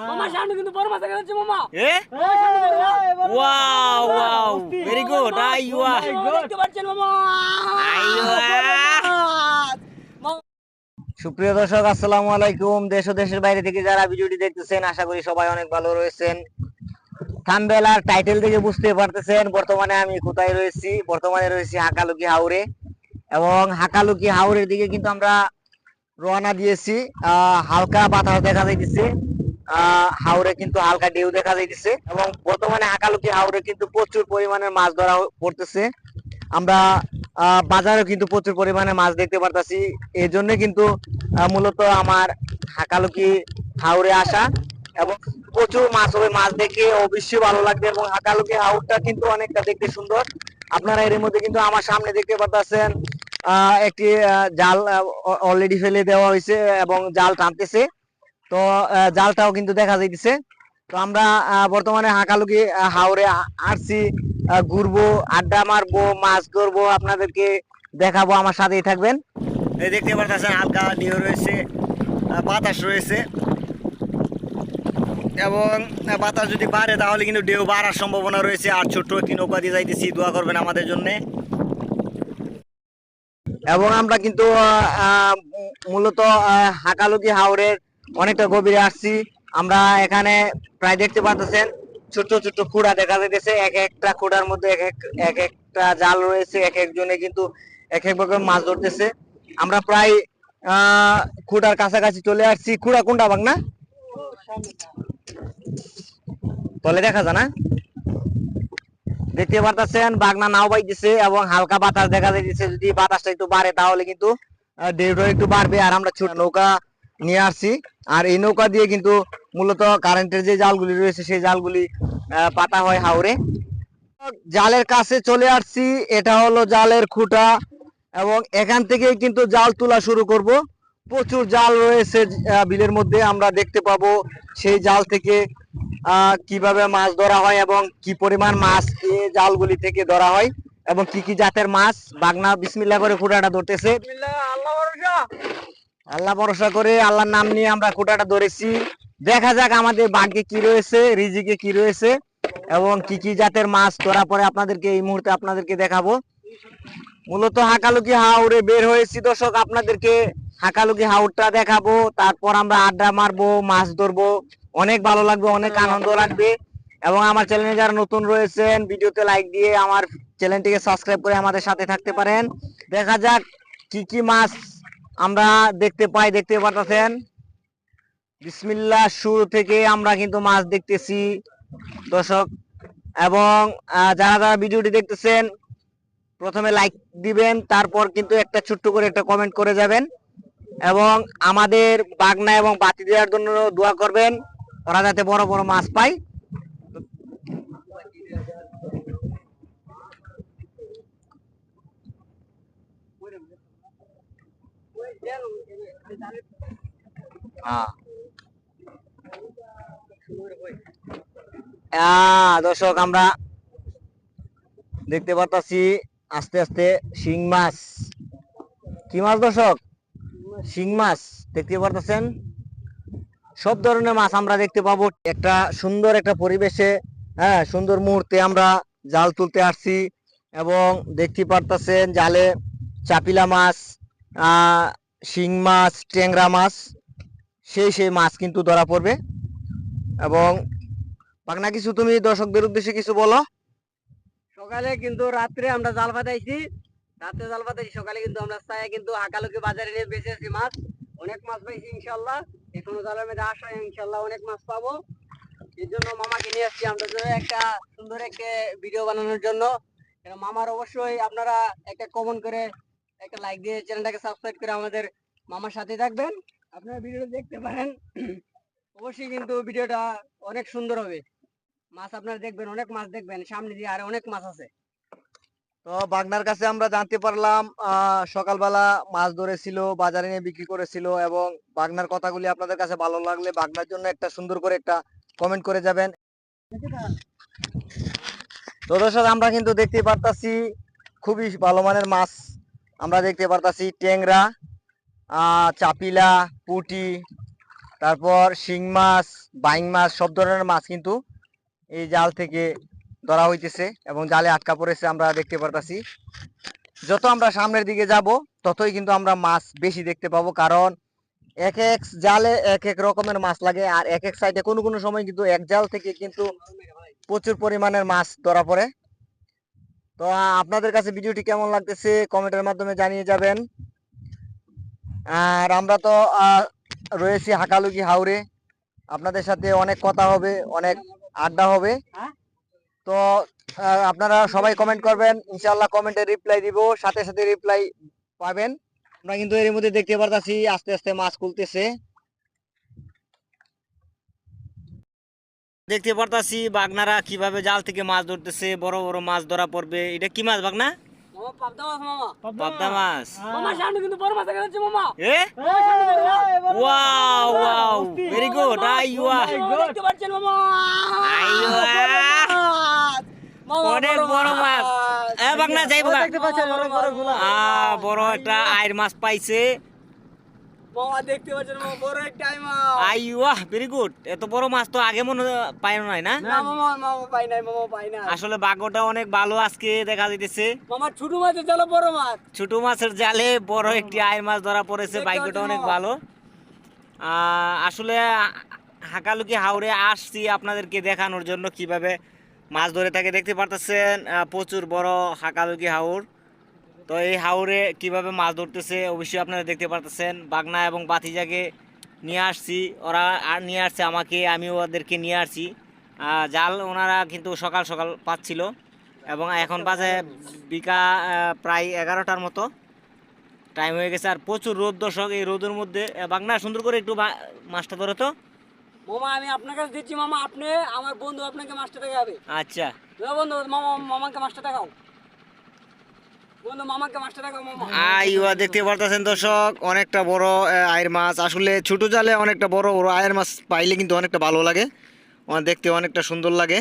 মামা সামনে কিন্তু বড় মাছ দেখা যাচ্ছে মামা এ ওয়াও ওয়াও ভেরি গুড আইওয়া দেখতে পাচ্ছেন মামা সুপ্রিয় দর্শক আসসালামু আলাইকুম দেশ ও দেশের বাইরে থেকে যারা ভিডিওটি দেখতেছেন আশা করি সবাই অনেক ভালো রয়েছেন থাম্বেল আর টাইটেল থেকে বুঝতে পারতেছেন বর্তমানে আমি কোথায় রয়েছি বর্তমানে রয়েছি হাকালুকি হাওরে এবং হাকালুকি হাওরের দিকে কিন্তু আমরা রওনা দিয়েছি আহ, হালকা বাতাস দেখা যাইতেছে। হাওরে কিন্তু হালকা ঢেউ দেখা যাইতেছে এবং বর্তমানে হাকালুকি হাওরে কিন্তু প্রচুর পরিমাণে মাছ ধরা পড়তেছে। আমরা বাজারেও কিন্তু প্রচুর পরিমাণে মাছ দেখতে পারতাছি। এই জন্য কিন্তু মূলত আমার হাকালুকি হাওরে আসা এবং প্রচুর মাছ হবে, মাছ দেখে অবশ্যই ভালো লাগবে এবং হাকালুকি হাওরটা কিন্তু অনেকটা দেখতে সুন্দর। আপনারা এর মধ্যে কিন্তু আমার সামনে দেখতে পাচ্ছেন একটি জাল অলরেডি ফেলে দেওয়া হয়েছে এবং জাল টানতেছে। তো জালটাও কিন্তু দেখা যাইতেছে। তো আমরা বর্তমানে হাকালুকি আ- আসছি ঘুরবো আড্ডা মারবো মাছ ধরবো আপনাদেরকে দেখাবো আমার সাথেই থাকবেন। এই দেখতে পাচ্ছেন হালকা ঢেউ রয়েছে বাতাস রয়েছে। এবং বাতাস যদি বাড়ে তাহলে কিন্তু ঢেউ বাড়ার সম্ভাবনা রয়েছে। আর ছোট্ট একটি নৌকা দিয়ে যাইতেছি দোয়া করবেন আমাদের জন্য। এবং আমরা কিন্তু মূলত হাকালুকি হাওরের অনেকটা গভীরে আসছি। আমরা এখানে প্রায় দেখতে পাচ্ছেন ছোট ছোট খুঁড়া দেখা যাইতেছে। এক একটা খুঁড়ার মধ্যে এক এক এক একটা জাল রয়েছে, এক একজনে কিন্তু এক এক ভাবে মাছ ধরতেছে। আমরা প্রায় খুঁড়ার কাছাকাছি চলে আসছি। খুঁড়া কোনটা বাং না? তলে দেখা যায় না। দেখতে পারতেছেন, বাগনা নাও বাইতেছে এবং হালকা বাতাস দেখা যাইতেছে। যদি বাতাসটা একটু বাড়ে তাহলে কিন্তু ঢেউটা একটু বাড়বে। আর আমরা ছোট নৌকা নিয়ে আসছি। আর এই নৌকা দিয়ে কিন্তু মূলত কারেন্টের যে জালগুলি রয়েছে, সেই জালগুলি পাতা হয় হাওরে। জালের কাছে চলে আসছি। এটা হলো জালের খুঁটা এবং এখান থেকে কিন্তু জাল তোলা শুরু করব। প্রচুর জাল রয়েছে বিলের মধ্যে। আমরা দেখতে পাবো সেই জাল থেকে কীভাবে মাছ ধরা হয় এবং কি পরিমাণ মাছ এই জালগুলি থেকে ধরা হয় এবং কি কি জাতের মাছ। বাগনা বিসমিল্লা করে খুঁটাটা ধরতেছে। আল্লাহ ভরসা করে আল্লাহর নাম নিয়ে আমরা খুঁটাটা ধরেছি। দেখা যাক আমাদের বাঘে কি রয়েছে, রিজিকে কি রয়েছে, এবং কি কি জাতের মাছ ধরা পরে আপনাদেরকে এই মুহূর্তে আপনাদেরকে দেখাবো। মূলত হাকালুকি হাওড়ে বের হয়েছি দর্শক, আপনাদেরকে হাকালুকি হাওড়টা দেখাবো। তারপর আমরা আড্ডা মারবো, মাছ ধরবো। অনেক ভালো লাগবে, অনেক আনন্দ লাগবে। এবং আমার চ্যানেলে যারা নতুন রয়েছেন, ভিডিওতে লাইক দিয়ে আমার চ্যানেলটিকে সাবস্ক্রাইব করে আমাদের সাথে থাকতে পারেন। দেখা যাক কি কি মাছ আমরা দেখতে পাই, দেখতে পারতেছেন? বিসমিল্লাহ, শুরু থেকে আমরা কিন্তু মাছ দেখতেছি, দর্শক। এবং যারা যারা ভিডিওটি দেখতেছেন, প্রথমে লাইক দিবেন, তারপর কিন্তু একটা ছোট্ট করে একটা কমেন্ট করে যাবেন। এবং আমাদের বাগনা এবং বাতি দেওয়ার জন্য দোয়া করবেন, ওরা যাতে বড় বড় মাছ পায়। দর্শক, আমরা দেখতে পাচ্ছি আস্তে আস্তে শিং মাছ। কি মাছ, দর্শক? শিং মাছ, দেখতে পারতেছেন? সব ধরনের মাছ আমরা দেখতে পাবো। একটা সুন্দর একটা পরিবেশে হ্যাঁ সুন্দর মুহূর্তে আমরা জাল তুলতে আসছি এবং দেখতে পারতেছেন জালে চাপিলা মাছ শিং মাছ, ট্যাংরা মাছ। সেই সেই মাছ কিন্তু ধরা পড়বে। এবং পাকনা কিছু তুমি দর্শকদের উদ্দেশ্যে কিছু বলো। সকালে কিন্তু রাত্রে আমরা জাল পাতাইছি। রাত্রে জাল পাতাইছি, সকালে কিন্তু আমরা চাই কিন্তু হাকালুকি বাজারে নিয়ে বেঁচে আছি মাছ। অনেক মাছ পাইছি ইনশাল্লাহ এখনও জালের মধ্যে আসা ইনশাল্লাহ অনেক মাছ পাবো। এই জন্য মামাকে নিয়ে আসছি আমরা একটা সুন্দর একটা ভিডিও বানানোর জন্য। মামার অবশ্যই আপনারা একটা কমেন্ট করে একটা লাইক দিয়ে চ্যানেলটাকে সাবস্ক্রাইব করে আমাদের মামার সাথে থাকবেন। আপনারা ভিডিওটা দেখতে পারেন, অবশ্যই কিন্তু ভিডিওটা অনেক সুন্দর হবে। মাছ আপনারা দেখবেন, অনেক মাছ দেখবেন, সামনে দিয়ে আর অনেক মাছ আছে। তো বাগনার কাছে আমরা জানতে পারলাম সকালবেলা মাছ ধরেছিল, বাজারে নিয়ে বিক্রি করেছিল এবং বাগনার কথাগুলি আপনাদের কাছে ভালো লাগলে বাগনার জন্য একটা সুন্দর করে একটা কমেন্ট করে যাবেন। তো দর্শক, আমরা কিন্তু দেখতে পারতাছি, খুবই ভালো মানের মাছ আমরা দেখতে পারতাছি, ট্যাংরা। চাপিলা, পুটি, তারপর শিং মাছ, বাইং মাছ, সব ধরনের মাছ কিন্তু এই জাল থেকে ধরা হইতেছে এবং জালে আটকা পড়েছে আমরা দেখতে পারতাছি। যত আমরা সামনের দিকে যাব, ততই কিন্তু আমরা মাছ বেশি দেখতে পাবো কারণ এক এক জালে এক এক রকমের মাছ লাগে আর এক এক সাইডে কোনো কোনো সময় কিন্তু এক জাল থেকে কিন্তু প্রচুর পরিমাণের মাছ ধরা পড়ে। তো আপনাদের কাছে ভিডিওটি কেমন লাগতেছে কমেন্টের মাধ্যমে জানিয়ে যাবেন। আর আমরা তো রয়েছি হাকালুকি হাওরে। আপনাদের সাথে অনেক কথা হবে, অনেক আড্ডা হবে? তো আপনারা সবাই কমেন্ট করবেন, ইনশাআল্লাহ কমেন্টে রিপ্লাই দিব, সাথে সাথে রিপ্লাই পাবেন। আমরা কিন্তু এর মধ্যে দেখতে পারতাছি, আস্তে আস্তে মাছ খুলতেছে। দেখতে পারতাছি বাগনারা কীভাবে জাল থেকে মাছ ধরতেছে, বড় বড় মাছ ধরা পড়বে। এটা কি মাছ বাগনা? পাবদা মাছ মামা। পাবদা মাছ। মামা সামনে কিন্তু বড় মাছ দেখা যাচ্ছে মামা। এ? ওয়াও ওয়াও ভেরি গুড আই দেখতে পাচ্ছেন মামা। আইওয়া। অনেক বড় মাছ। এ বাগনা যাইব গা দেখতে পাচ্ছেন বড় বড়গুলা আ বড় একটা আইর মাছ পাইছে। মামা দেখতে পাচ্ছেন মামা বড় একটা মাছ আই ওয়া ভেরি গুড এত বড় মাছ তো আগে মনে নাই না? না মামা মামা পাই নাই মামা পাই নাই। আসলে বাগটা অনেক ভালো আজকে দেখা যাইতেছে। মামা ছোট মাছের জালে বড় মাছ। ছোট মাছের জালে বড় একটি আয়ের মাছ ধরা পড়েছে পাচ্ছি অনেক ভালো। আহ, আসলে হাকালুকি হাওড়ে আসছি আপনাদেরকে দেখানোর জন্য কীভাবে মাছ ধরে থাকে। দেখতে পারতেছেন প্রচুর বড় হাকালুকি হাওর। তো এই হাওরে কীভাবে মাছ ধরতেছে অবশ্যই আপনারা দেখতে পারতেছেন। বাগনা এবং বাতিজাকে নিয়ে আসছি। ওরা আর নিয়ে আসছে আমাকে আমি ওদেরকে নিয়ে আসছি। জাল ওনারা কিন্তু সকাল সকাল পাচ্ছিল। এবং এখন বাজে বিকা প্রায় এগারোটার মতো। টাইম হয়ে গেছে আর প্রচুর রোদ দর্শক এই রোদের মধ্যে। বাগনা সুন্দর করে একটু মাছটা ধরো তো। মামা আমি আপনার কাছে দিচ্ছি মামা। আপনি আমার বন্ধু আপনাকে মাছটা দেখাবে। আচ্ছা। বন্ধু মামা মামাকে মাছটা দেখাও। বন্ধু মামাকে মাছটা দেখাও মামা। আইয়া দেখতে পারতেছেন দর্শক অনেকটা বড় আয়ের মাছ। আসলে ছোট জালে অনেকটা বড় বড় আয়ের মাছ পাইলে কিন্তু অনেকটা ভালো লাগে। দেখতে অনেকটা সুন্দর লাগে।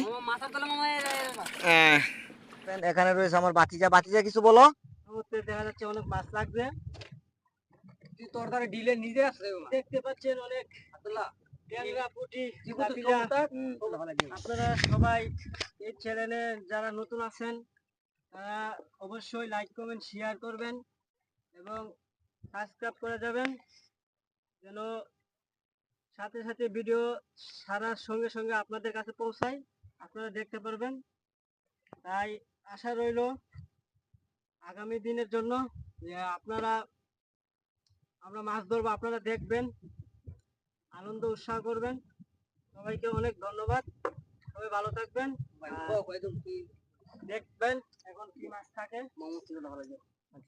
এখানে রয়েছে আমার বাতিজা। বাতিজা কিছু বলো? দেখা যাচ্ছে অনেক মাছ লাগবে। ডিলে নিজে আসছে দেখতে পাচ্ছেন অনেক। আপনারা সবাই এই চ্যানেলে যারা নতুন আছেন অবশ্যই লাইক কমেন্ট শেয়ার করবেন এবং সাবস্ক্রাইব করে যাবেন, যেন সাথে সাথে ভিডিও সারার সঙ্গে সঙ্গে আপনাদের কাছে পৌঁছায়, আপনারা দেখতে পারবেন। তাই আশা রইল আগামী দিনের জন্য যে আপনারা, আমরা মাছ ধরবো, আপনারা দেখবেন, আনন্দ, উৎসাহ করবেন। সবাইকে অনেক ধন্যবাদ। সবাই ভালো থাকবেন। দেখবেন এখন কি মাছ থাকে